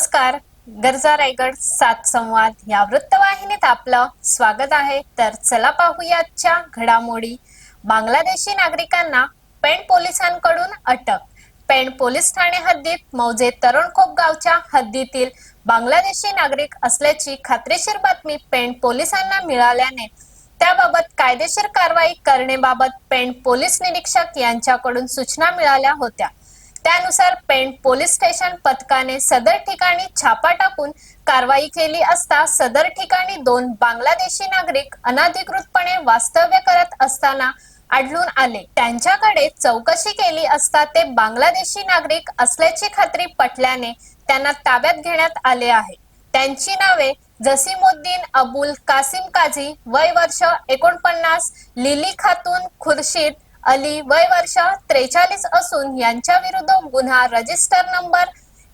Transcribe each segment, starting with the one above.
नमस्कार. गरजा रायगड सात संवाद या वृत्तवाहिनीत आपलं स्वागत आहे. तर चला पाहूयाच्या घडामोडी. बांगलादेशी नागरिकांना पेण पोलिसांकडून अटक. पेण पोलीस ठाणे हद्दीत मौजे तरुणखोप गावच्या हद्दीतील बांगलादेशी नागरिक असल्याची खात्रीशीर बातमी पेण पोलिसांना मिळाल्याने त्याबाबत कायदेशीर कारवाई करण्याबाबत पेण पोलीस निरीक्षक यांच्याकडून सूचना मिळाल्या होत्या. त्यानुसार पेंट पोलीस स्टेशन पथकाने सदर ठिकाणी छापा टाकून कारवाई केली असता सदर ठिकाणी दोन बांगलादेशी नागरिक अनधिकृतपणे वास्तव्य करत असताना आढळून आले. त्यांच्याकडे चौकशी केली असता ते बांगलादेशी नागरिक असल्याची खात्री पटल्याने त्यांना ताब्यात घेण्यात आले आहे. त्यांची नावे जसीमुद्दीन अबुल कासिम काझी वय वर्ष एकोणपन्नास लिली खातून खुर्शीद अली वय वर्ष त्रेचाळीस असून यांच्या विरुद्ध गुन्हा रजिस्टर नंबर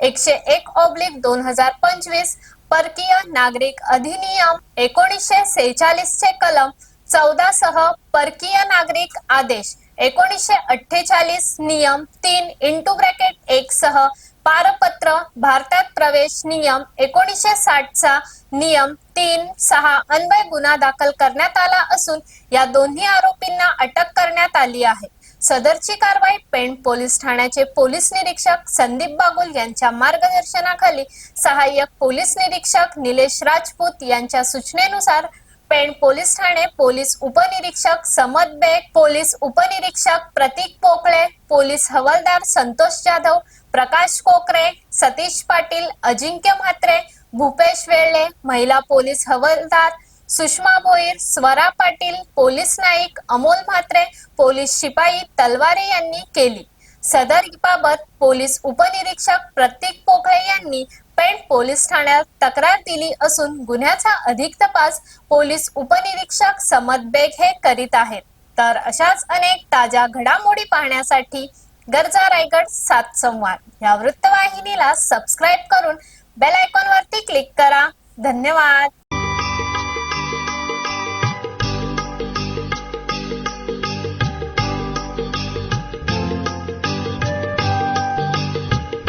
एकशे एक ऑब्लिक दोन हजार पंचवीस परकीय नागरिक अधिनियम एकोणीसशे सेहेचाळीस चे कलम चौदा सह परकीय नागरिक आदेश एकोणीसशे अठ्ठेचाळीस नियम तीन इंटू ब्रॅकेट एक सह पारपत्र भारतात प्रवेश नियम एकोणीसशे साठचा नियम तीन सहा अन्वय गुन्हा दाखल करण्यात आला असून या दोन्ही आरोपींना अटक करण्यात आली आहे. सदरची कारवाई पेंट पोलीस ठाण्याचे पोलीस निरीक्षक संदीप बागुल यांच्या मार्गदर्शनाखाली सहाय्यक पोलीस निरीक्षक निलेश राजपूत यांच्या सूचनेनुसार पेण पोलीस ठाणे पोलीस उपनिरीक्षक समद बेग पोलीस उपनिरीक्षक प्रतीक पोकळे पोलीस हवालदार संतोष जाधव प्रकाश कोकरे सतीश पाटील अजिंक्य म्हात्रे भूपेश वेळले महिला पोलीस हवालदार सुषमा भोईर स्वरा पाटील पोलीस नाईक अमोल म्हात्रे पोलीस शिपाई तलवारे यांनी केली. सदर बाबत पोलीस उपनिरीक्षक प्रतीक पोकळे यांनी पेठ पोलीस ठाण्यात तक्रार दिली असून गुन्ह्याचा अधिक तपास पोलीस उपनिरीक्षक समद बेग हे करीत आहेत. तर अशाच अनेक ताज्या घडामोडी पाहण्यासाठी गरजा रायगड सात संवाद. या वृत्तवाहिनीला सबस्क्राईब करून बेल आयकॉन वरती क्लिक करा. धन्यवाद.